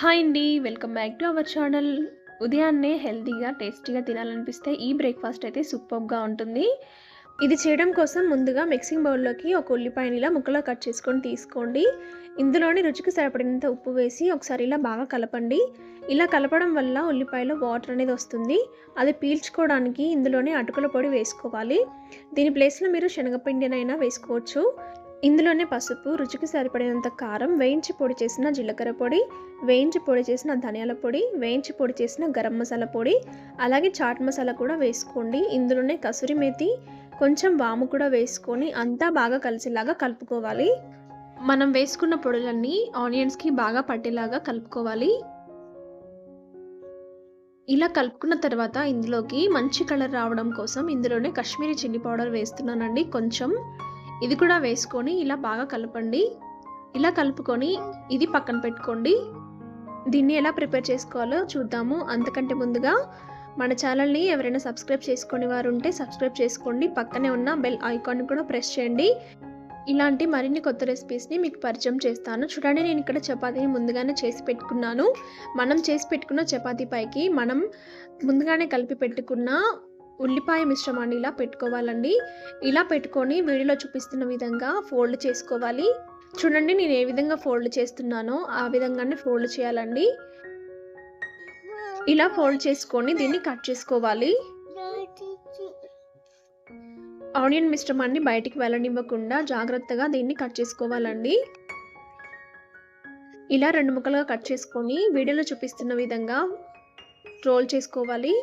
Hi అండి welcome back to our channel. ఉదయాన్నే హెల్తీగా టేస్టీగా తినాలనిపిస్తే ఈ బ్రేక్ఫాస్ట్ అయితే సూపర్గా ఉంటుంది. ఇది చేయడం కోసం ముందుగా మిక్సింగ్ బౌల్లోకి ఒక ఉల్లిపాయని ఇలా ముక్కలో కట్ చేసుకొని తీసుకోండి. ఇందులోని రుచికి సరిపడినంత ఉప్పు వేసి ఒకసారి ఇలా బాగా కలపండి. ఇలా కలపడం వల్ల ఉల్లిపాయలో వాటర్ అనేది వస్తుంది. అది పీల్చుకోవడానికి ఇందులోనే అటుకుల పొడి వేసుకోవాలి. దీని ప్లేస్లో మీరు శనగపిండినైనా వేసుకోవచ్చు. ఇందులోనే పసుపు రుచికి సరిపడినంత కారం వేయించి పొడి చేసిన జీలకర్ర పొడి వేయించి పొడి చేసిన ధనియాల పొడి వేయించి పొడి చేసిన గరం మసాలా పొడి అలాగే చాట్ మసాలా కూడా వేసుకోండి. ఇందులోనే కసూరి మేతి కొంచెం వాము కూడా వేసుకొని అంతా బాగా కలిసేలాగా కలుపుకోవాలి. మనం వేసుకున్న పొడులన్నీ ఆనియన్స్కి బాగా పట్టేలాగా కలుపుకోవాలి. ఇలా కలుపుకున్న తర్వాత ఇందులోకి మంచి కలర్ రావడం కోసం ఇందులోనే కాశ్మీరీ చిల్లీ పౌడర్ వేస్తున్నానండి. కొంచెం ఇది కూడా వేసుకొని ఇలా బాగా కలపండి. ఇలా కలుపుకొని ఇది పక్కన పెట్టుకోండి. దీన్ని ఎలా ప్రిపేర్ చేసుకోవాలో చూద్దాము. అంతకంటే ముందుగా మన ఛానల్ని ఎవరైనా సబ్స్క్రైబ్ చేసుకునే వారు ఉంటే సబ్స్క్రైబ్ చేసుకోండి. పక్కనే ఉన్న బెల్ ఐకాన్ కూడా ప్రెస్ చేయండి. ఇలాంటి మరిన్ని కొత్త రెసిపీస్ని మీకు పరిచయం చేస్తాను. చూడండి నేను ఇక్కడ చపాతీని ముందుగానే చేసి పెట్టుకున్నాను. మనం చేసి పెట్టుకున్న చపాతీ పైకి మనం ముందుగానే కలిపి పెట్టుకున్న ఉల్లిపాయ మిశ్రమాన్ని ఇలా పెట్టుకోవాలండి. ఇలా పెట్టుకొని వీడియోలో చూపిస్తున్న విధంగా ఫోల్డ్ చేసుకోవాలి. చూడండి నేను ఏ విధంగా ఫోల్డ్ చేస్తున్నానో ఆ విధంగానే ఫోల్డ్ చేయాలండి. ఇలా ఫోల్డ్ చేసుకొని దీన్ని కట్ చేసుకోవాలి. ఆనియన్ మిశ్రమాన్ని బయటికి వెళ్ళనివ్వకుండా జాగ్రత్తగా దీన్ని కట్ చేసుకోవాలండి. ఇలా రెండు ముక్కలుగా కట్ చేసుకొని వీడియోలో చూపిస్తున్న విధంగా రోల్ చేసుకోవాలి.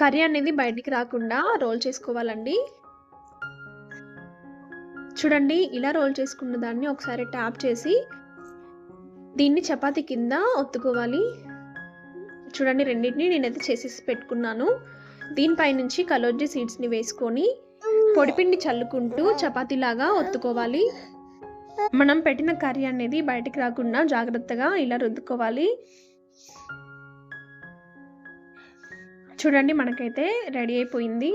కర్రీ అనేది బయటికి రాకుండా రోల్ చేసుకోవాలండి. చూడండి ఇలా రోల్ చేసుకున్న దాన్ని ఒకసారి ట్యాప్ చేసి దీన్ని చపాతి కింద ఒత్తుకోవాలి. చూడండి రెండింటిని నేనైతే చేసేసి పెట్టుకున్నాను. దీనిపై నుంచి కలోజీ సీడ్స్ని వేసుకొని పొడిపిండి చల్లుకుంటూ చపాతీలాగా ఒత్తుకోవాలి. మనం పెట్టిన కర్రీ అనేది బయటికి రాకుండా జాగ్రత్తగా ఇలా రుద్దుకోవాలి. చూడండి మనకైతే రెడీ అయిపోయింది.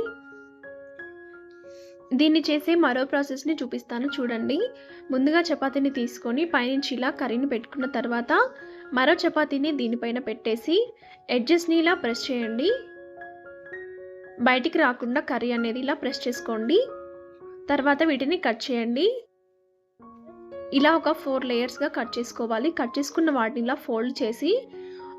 దీన్ని చేసే మరో ప్రాసెస్ని చూపిస్తాను చూడండి. ముందుగా చపాతీని తీసుకొని పైనుంచి ఇలా కర్రీని పెట్టుకున్న తర్వాత మరో చపాతీని దీనిపైన పెట్టేసి ఎడ్జెస్ని ఇలా ప్రెస్ చేయండి. బయటికి రాకుండా కర్రీ అనేది ఇలా ప్రెస్ చేసుకోండి. తర్వాత వీటిని కట్ చేయండి. ఇలా ఒక ఫోర్ లేయర్స్గా కట్ చేసుకోవాలి. కట్ చేసుకున్న వాటిని ఇలా ఫోల్డ్ చేసి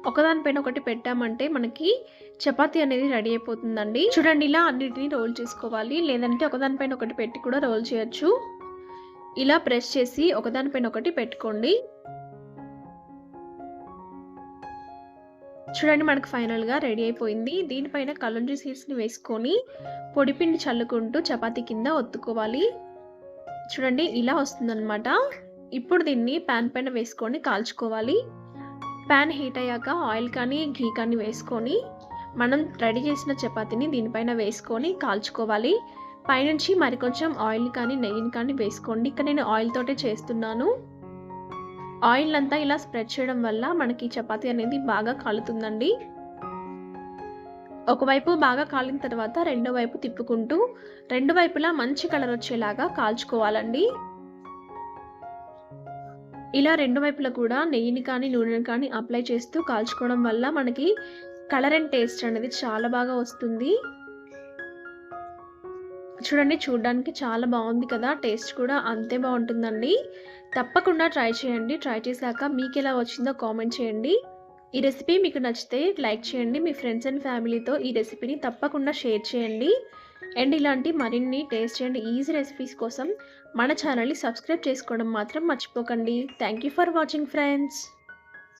ఒకదానిపైన ఒకటి పెట్టామంటే మనకి చపాతి అనేది రెడీ అయిపోతుందండి. చూడండి ఇలా అన్నిటిని రోల్ చేసుకోవాలి. లేదంటే ఒకదానిపైన ఒకటి పెట్టి కూడా రోల్ చేయొచ్చు. ఇలా ప్రెస్ చేసి ఒకదానిపైన ఒకటి పెట్టుకోండి. చూడండి మనకు ఫైనల్గా రెడీ అయిపోయింది. దీనిపైన కలంజీ సీడ్స్ని వేసుకొని పొడిపిండి చల్లుకుంటూ చపాతీ కింద ఒత్తుకోవాలి. చూడండి ఇలా వస్తుందన్నమాట. ఇప్పుడు దీన్ని ప్యాన్ పైన వేసుకొని కాల్చుకోవాలి. ప్యాన్ హీట్ అయ్యాక ఆయిల్ కానీ ఘీ కానీ వేసుకొని మనం రెడీ చేసిన చపాతీని దీనిపైన వేసుకొని కాల్చుకోవాలి. పైనుంచి మరికొంచెం ఆయిల్ కానీ నెయ్యిని కానీ వేసుకోండి. ఇక్కడ నేను ఆయిల్ తోటే చేస్తున్నాను. ఆయిల్ అంతా ఇలా స్ప్రెడ్ చేయడం వల్ల మనకి చపాతీ అనేది బాగా కాలుతుందండి. ఒకవైపు బాగా కాలిన తర్వాత రెండో వైపు తిప్పుకుంటూ రెండు వైపులా మంచి కలర్ వచ్చేలాగా కాల్చుకోవాలండి. ఇలా రెండు వైపులా కూడా నెయ్యిని కానీ నూనెని కానీ అప్లై చేస్తూ కాల్చుకోవడం వల్ల మనకి కలర్ అండ్ టేస్ట్ అనేది చాలా బాగా వస్తుంది. చూడండి చూడడానికి చాలా బాగుంది కదా టేస్ట్ కూడా అంతే బాగుంటుందండి. తప్పకుండా ట్రై చేయండి. ట్రై చేశాక మీకు ఎలా వచ్చిందో కామెంట్ చేయండి. ఈ రెసిపీ మీకు నచ్చితే లైక్ చేయండి. మీ ఫ్రెండ్స్ అండ్ ఫ్యామిలీతో ఈ రెసిపీని తప్పకుండా షేర్ చేయండి. అండ్ ఇలాంటి మరిన్ని టేస్ట్ అండ్ ఈజీ రెసిపీస్ కోసం మన ఛానల్ని సబ్స్క్రైబ్ చేసుకోవడం మాత్రం మర్చిపోకండి. Thank you for watching friends